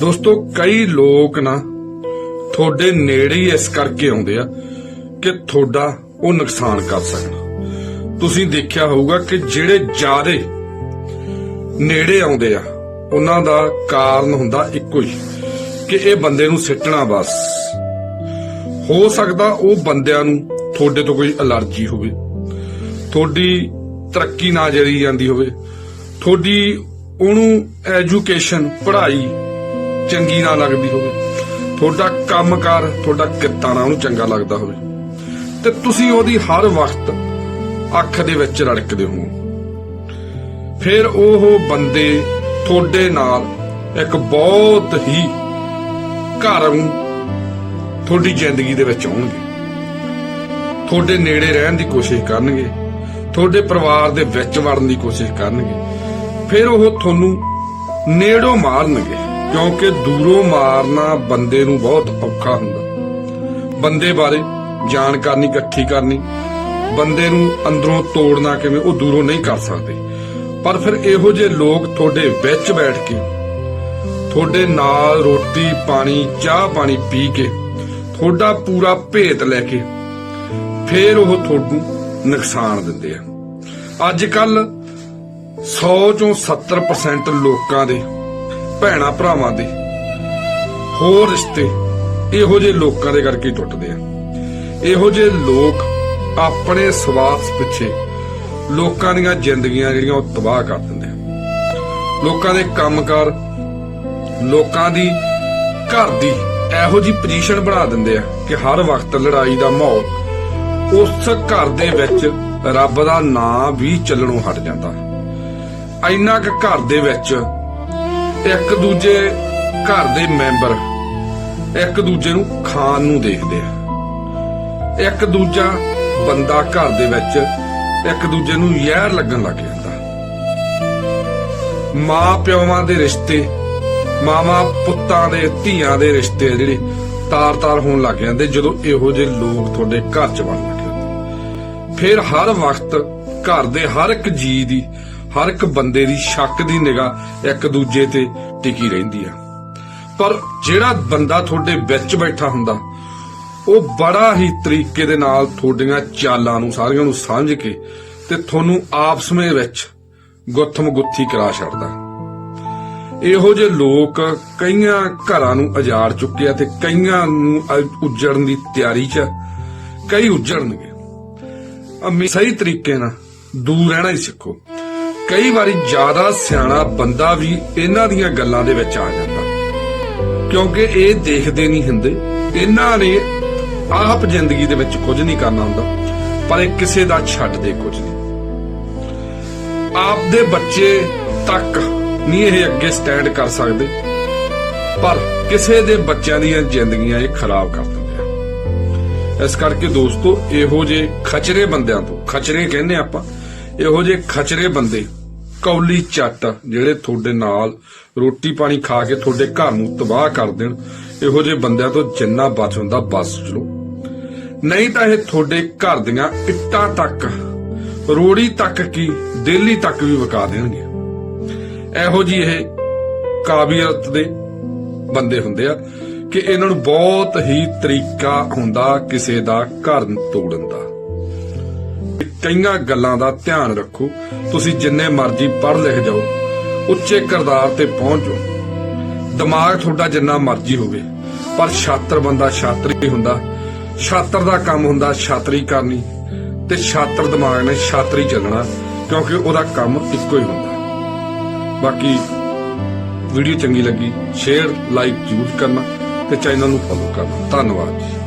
ਦੋਸਤੋ, ਕਈ ਲੋਕ ਨਾ ਤੁਹਾਡੇ ਨੇੜੇ ਹੀ ਇਸ ਕਰਕੇ ਆਉਂਦੇ ਆ ਕਿ ਤੁਹਾਡਾ ਉਹ ਨੁਕਸਾਨ ਕਰ ਸਕਣ। ਤੁਸੀਂ ਦੇਖਿਆ ਹੋਊਗਾ ਕਿ ਜਿਹੜੇ ਜਿਆਦੇ ਨੇੜੇ ਆਉਂਦੇ ਆ, ਉਹਨਾਂ ਦਾ ਕਾਰਨ ਹੁੰਦਾ ਇੱਕੋ ਹੀ, ਕਿ ਇਹ ਬੰਦੇ ਨੂੰ ਸਿੱਟਣਾ ਬਸ। ਹੋ ਸਕਦਾ ਉਹ ਬੰਦਿਆਂ ਨੂੰ ਤੁਹਾਡੇ ਤੋਂ ਕੋਈ ਅਲਰਜੀ ਹੋਵੇ, ਤੁਹਾਡੀ ਤਰੱਕੀ ਨਾ ਜਰੀ ਜਾਂਦੀ ਹੋਵੇ, ਤੁਹਾਡੀ ਉਹਨੂੰ ਐਜੂਕੇਸ਼ਨ ਪੜ੍ਹਾਈ ਚੰਗੀ ਨਾ ਲੱਗਦੀ ਹੋਵੇ। ਤੁਹਾਡਾ ਕੰਮਕਾਰ ਤੁਹਾਡਾ ਕਿੱਤਾ ਨਾ ਉਹਨੂੰ ਚੰਗਾ ਲੱਗਦਾ ਹੋਵੇ। ਤੇ ਤੁਸੀਂ ਉਹਦੀ ਹਰ ਵਕਤ ਅੱਖ ਦੇ ਵਿੱਚ ਰੜਕਦੇ ਹੋ। ਫਿਰ ਉਹ ਬੰਦੇ ਤੁਹਾਡੇ ਨਾਲ ਇੱਕ ਬਹੁਤ ਹੀ ਘਰ ਨੂੰ ਤੁਹਾਡੀ ਜ਼ਿੰਦਗੀ ਦੇ ਵਿੱਚ ਆਉਣਗੇ। ਤੁਹਾਡੇ ਨੇੜੇ ਰਹਿਣ ਦੀ ਕੋਸ਼ਿਸ਼ ਕਰਨਗੇ। ਤੁਹਾਡੇ ਪਰਿਵਾਰ ਦੇ ਵਿੱਚ ਵੜਨ ਦੀ ਕੋਸ਼ਿਸ਼ ਕਰਨਗੇ। ਫਿਰ ਉਹ ਤੁਹਾਨੂੰ ਨੇੜੋਂ ਮਾਰਨਗੇ। ਕਿਉਂਕਿ ਦੂਰੋਂ ਮਾਰਨਾ ਬੰਦੇ ਨੂੰ ਬਹੁਤ ਔਖਾ ਹੁੰਦਾ। ਬੰਦੇ ਬਾਰੇ ਜਾਣਕਾਰੀ ਇਕੱਠੀ ਕਰਨੀ, ਬੰਦੇ ਨੂੰ ਅੰਦਰੋਂ ਤੋੜਨਾ ਕਿਵੇਂ, ਉਹ ਦੂਰੋਂ ਨਹੀਂ ਕਰ ਸਕਦੇ। ਪਰ ਫਿਰ ਇਹੋ ਜਿਹੇ ਲੋਕ ਤੁਹਾਡੇ ਵਿੱਚ ਬੈਠ ਕੇ, ਤੁਹਾਡੇ ਨਾਲ ਰੋਟੀ, ਪਾਣੀ, ਚਾਹ ਪਾਣੀ ਪੀ ਕੇ, ਤੁਹਾਡਾ ਪੂਰਾ ਭੇਤ ਲੈ ਕੇ, ਫੇਰ ਉਹ ਤੁਹਾਨੂੰ ਨੁਕਸਾਨ ਦਿੰਦੇ ਆ। ਅੱਜ ਕੱਲ 100 ਚੋਂ 70% ਲੋਕਾਂ ਦੇ ਭੈਣਾ ਭਰਾਵਾਂ ਦੇ। ਹੋਰ ਰਿਸ਼ਤੇ ਇਹੋ ਜਿਹੇ ਲੋਕਾਂ ਦੇ ਕਰਕੇ ਟੁੱਟਦੇ ਆ। ਇਹੋ ਜਿਹੇ ਲੋਕ ਆਪਣੇ ਸਵਾਰਥ ਪਿੱਛੇ ਲੋਕਾਂ ਦੀਆਂ ਜ਼ਿੰਦਗੀਆਂ ਜਿਹੜੀਆਂ ਉਹ ਤਬਾਹ ਕਰ ਦਿੰਦੇ ਆ। ਲੋਕਾਂ ਦੇ ਕੰਮਕਾਰ, ਲੋਕਾਂ ਦੀ ਘਰ ਦੀ ਇਹੋ ਜੀ ਪੋਜੀਸ਼ਨ ਬਣਾ ਦਿੰਦੇ ਆ ਕਿ ਹਰ ਵਕਤ ਲੜਾਈ ਦਾ ਮਾਹੌਲ ਉਸ ਘਰ ਦੇ ਵਿੱਚ ਰੱਬ ਦਾ ਨਾਂ ਵੀ ਚੱਲਣੋਂ ਹਟ ਜਾਂਦਾ। ਇੰਨਾ ਕੁ ਘਰ ਦੇ ਵਿੱਚ ਇੱਕ ਦੂਜੇ ਘਰ ਦੇ ਮੈਂਬਰ ਇੱਕ ਦੂਜੇ ਨੂੰ ਖਾਣ ਨੂੰ ਦੇਖਦੇ ਆ। ਇੱਕ ਦੂਜਾ ਬੰਦਾ ਘਰ ਦੇ ਵਿੱਚ ਇੱਕ ਦੂਜੇ ਨੂੰ ਯਾਰ ਲੱਗਣ ਲੱਗ ਜਾਂਦਾ। ਮਾਂ ਪਿਓਾਂ ਦੇ ਰਿਸ਼ਤੇ, ਮਾਵਾ ਪੁੱਤਾਂ ਦੇ, ਧੀਆਂ ਦੇ ਰਿਸ਼ਤੇ ਜਿਹੜੇ ਤਾਰ-ਤਾਰ ਹੋਣ ਲੱਗ ਜਾਂਦੇ ਜਦੋਂ ਇਹੋ ਜਿਹੇ ਲੋਕ ਤੁਹਾਡੇ ਘਰ ਚ ਵੜਨ ਲੱਗ ਜਾਂਦੇ। ਫਿਰ ਹਰ ਵਕਤ ਘਰ ਦੇ ਹਰ ਇੱਕ ਜੀ ਦੀ ਹਰ ਇੱਕ ਬੰਦੇ ਦੀ ਸ਼ੱਕ ਦੀ ਨਿਗਾਹ ਇੱਕ ਦੂਜੇ ਤੇ ਟਿਕੀ ਰਹਿੰਦੀ ਆ। ਪਰ ਜਿਹੜਾ ਬੰਦਾ ਤੁਹਾਡੇ ਵਿੱਚ ਬੈਠਾ ਹੁੰਦਾ, ਉਹ ਬੜਾ ਹੀ ਤਰੀਕੇ ਦੇ ਨਾਲ ਤੁਹਾਡੀਆਂ ਚਾਲਾਂ ਨੂੰ, ਸਾਰੀਆਂ ਨੂੰ ਸਮਝ ਕੇ ਤੇ ਤੁਹਾਨੂੰ ਆਪਸ ਵਿੱਚ ਗੁੱਥਮ ਗੁੱਥੀ ਕਰਾ ਛੱਡਦਾ। ਇਹੋ ਜਿਹੇ ਲੋਕ ਕਈਆਂ ਘਰਾਂ ਨੂੰ ਉਜਾੜ ਚੁੱਕੇ ਆ ਤੇ ਕਈਆਂ ਨੂੰ ਅ- ਉੱਜੜਨ ਦੀ ਤਿਆਰੀ 'ਚ ਕਈ ਉੱਜੜਨਗੇ। ਅੰਮੀ ਸਹੀ ਤਰੀਕੇ ਨਾਲ ਦੂਰ ਰਹਿਣਾ ਹੀ ਸਿੱਖੋ। ਕਈ ਵਾਰੀ ਜ਼ਿਆਦਾ ਸਿਆਣਾ ਬੰਦਾ ਵੀ ਇਹਨਾਂ ਦੀਆਂ ਗੱਲਾਂ ਦੇ ਵਿੱਚ ਆ ਜਾਂਦਾ। ਕਿਉਂਕਿ ਇਹ ਦੇਖਦੇ ਨਹੀਂ ਹੁੰਦੇ। ਇਹਨਾਂ ਨੇ ਆਪ ਜ਼ਿੰਦਗੀ ਦੇ ਵਿੱਚ ਕੁਝ ਨਹੀਂ ਕਰਨਾ ਹੁੰਦਾ, ਪਰ ਇਹ ਕਿਸੇ ਦਾ ਛੱਡਦੇ ਕੁਝ ਨਹੀਂ। ਆਪਦੇ ਬੱਚੇ ਤੱਕ ਨਹੀਂ ਇਹ ਅੱਗੇ ਸਟੈਂਡ ਕਰ ਸਕਦੇ, ਪਰ ਕਿਸੇ ਦੇ ਬੱਚਿਆਂ ਦੀਆਂ ਜ਼ਿੰਦਗੀਆਂ ਇਹ ਖਰਾਬ ਕਰ ਦਿੰਦੇ ਆ। ਇਸ ਕਰਕੇ ਦੋਸਤੋ, ਇਹੋ ਜੇ ਖਚਰੇ ਬੰਦਿਆਂ ਤੋਂ, ਖਚਰੇ ਕਹਿੰਦੇ ਆਪਾਂ ਇਹੋ ਜੇ ਖਚਰੇ ਬੰਦੇ, ਕੌਲੀ ਚੱਟ, ਜਿਹੜੇ ਤੁਹਾਡੇ ਨਾਲ ਰੋਟੀ ਪਾਣੀ ਖਾ ਕੇ ਤੁਹਾਡੇ ਘਰ ਨੂੰ ਤਬਾਹ ਕਰ ਦੇਣ, ਇਹੋ ਜੇ ਬੰਦਿਆਂ ਤੋਂ ਜਿੰਨਾ ਬਚ ਹੁੰਦਾ, ਬਸ ਚਲੋ। ਨਹੀਂ ਤਾਂ ਇਹ ਤੁਹਾਡੇ ਘਰ ਦੀਆਂ ਇੱਟਾਂ ਤੱਕ, ਰੋੜੀ ਤੱਕ ਕੀ ਦਿੱਲੀ ਤੱਕ ਵੀ ਵਕਾ ਦੇਣਗੇ। ਇਹੋ ਜੀ ਇਹ ਕਾਬਲੀਅਤ ਦੇ ਬੰਦੇ ਹੁੰਦੇ ਆ ਕਿ ਇਹਨਾਂ ਨੂੰ ਬਹੁਤ ਹੀ ਤਰੀਕਾ ਹੁੰਦਾ ਕਿਸੇ ਦਾ ਘਰ ਤੋੜਨ ਦਾ। ਕਈਆਂ ਗੱਲਾਂ ਦਾ ਧਿਆਨ ਰੱਖੋ। ਤੁਸੀਂ ਜਿੰਨੇ ਮਰਜ਼ੀ ਪੜ੍ਹ ਲਿਖ ਜਾਓ, ਉੱਚੇ ਕਿਰਦਾਰ ਤੇ ਪਹੁੰਚ ਜਾਓ। ਦਿਮਾਗ ਤੁਹਾਡਾ ਜਿੰਨਾ ਮਰਜ਼ੀ ਹੋਵੇ, ਪਰ ਛਾਤਰ ਬੰਦਾ ਛਾਤਰ ਹੀ ਹੁੰਦਾ। ਛਾਤਰ ਦਾ ਕੰਮ ਹੁੰਦਾ ਛਾਤਰੀ ਕਰਨੀ, ਤੇ ਛਾਤਰ ਦਿਮਾਗ ਨੇ ਛਾਤਰੀ ਚੱਲਣਾ, ਕਿਉਂਕਿ ਉਹਦਾ ਕੰਮ ਇੱਕੋ ਹੀ ਹੁੰਦਾ। ਬਾਕੀ ਵੀਡੀਓ ਚੰਗੀ ਲੱਗੀ, ਸ਼ੇਅਰ, ਲਾਈਕ ਜ਼ਰੂਰ ਕਰਨਾ ਤੇ ਚੈਨਲ ਨੂੰ ਫੋਲੋ ਕਰਨਾ। ਧੰਨਵਾਦ ਜੀ।